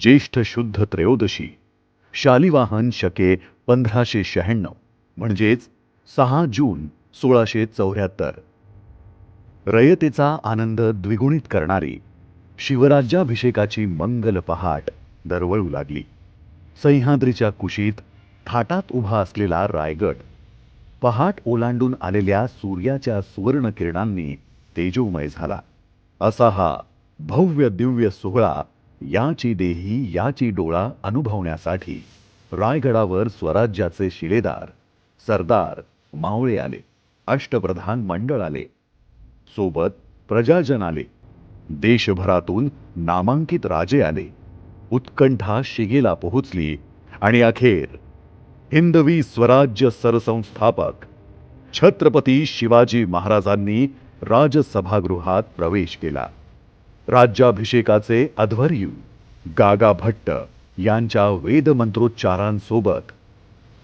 ज्येष्ठ शुद्ध त्रयोदशी. शालिवाहन शके पंधराशे शहाण्णव. म्हणजेच सहा जून सोळाशे चौऱ्याहत्तर. रयतेचा आनंद द्विगुणित करणारी शिवराज्याभिषेकाची मंगल पहाट दरवळू लागली. सह्याद्रीच्या कुशीत थाटात उभा असलेला रायगड पहाट ओलांडून आलेल्या सूर्याच्या सुवर्ण किरणांनी तेजोमय झाला. असा हा भव्य दिव्य सोहळा याची देही याची डोळा अनुभवण्यासाठी रायगडावर स्वराज्याचे शिलेदार सरदार मावळे आले अष्टप्रधान मंडळ आले सोबत प्रजाजन आले देशभरातून नामांकित राजे आले उत्कंठा शिगेला पोहोचली आणि अखेर हिंदवी स्वराज्य सरसंस्थापक छत्रपती शिवाजी महाराजांनी राजसभागृहात प्रवेश केला. राज्याभिषेकाचे अध्वर्यू गागा भट्ट यांच्या वेदमंत्रोच्चारांसोबत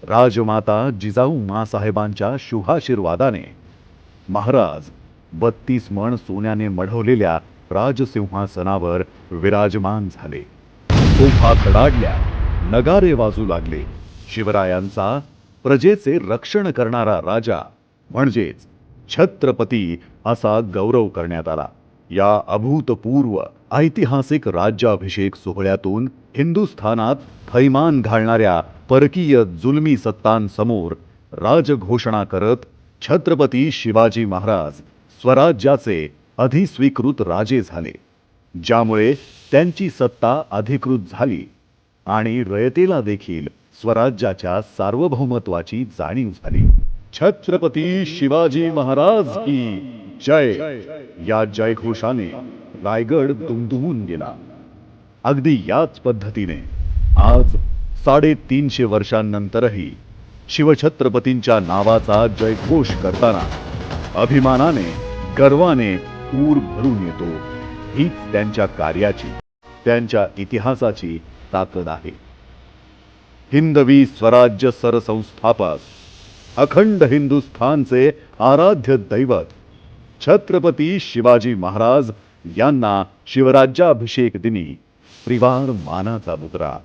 राजमाता जिजाऊ मासाहेबांच्या शुभाशीर्वादाने महाराज बत्तीस मण सोन्याने मढवलेल्या राजसिंहासनावर विराजमान झाले. तोफा कडाडल्या नगारे वाजू लागले. शिवरायांचा प्रजेचे रक्षण करणारा राजा म्हणजेच छत्रपती असा गौरव करण्यात आला. या अभूतपूर्व ऐतिहासिक राज्याभिषेक सोहळ्यातून हिंदुस्थानात थैमान घालणाऱ्या परकीय जुलमी सत्तांसमोर राजघोषणा करत छत्रपती शिवाजी महाराज स्वराज्याचे अधिस्वीकृत राजे झाले ज्यामुळे त्यांची सत्ता अधिकृत झाली आणि रयतेला देखील स्वराज्याच्या सार्वभौमत्वाची जाणीव झाली. छत्रपती शिवाजी महाराज की जय. या जयघोषाने रायगड दुमदुमून गेला. अगदी याच पद्धतीने आज साडेतीनशे वर्षांनंतरही शिवछत्रपतींच्या नावाचा जयघोष करताना अभिमानाने गर्वाने पूर भरून येतो. हीच त्यांच्या कार्याची त्यांच्या इतिहासाची ताकद आहे. हिंदवी स्वराज्य सरसंस्थापक अखंड हिंदुस्थानचे आराध्य दैवत छत्रपती शिवाजी महाराज यांना शिवराज्याभिषेक दिनी त्रिवार मानाचा मुद्रा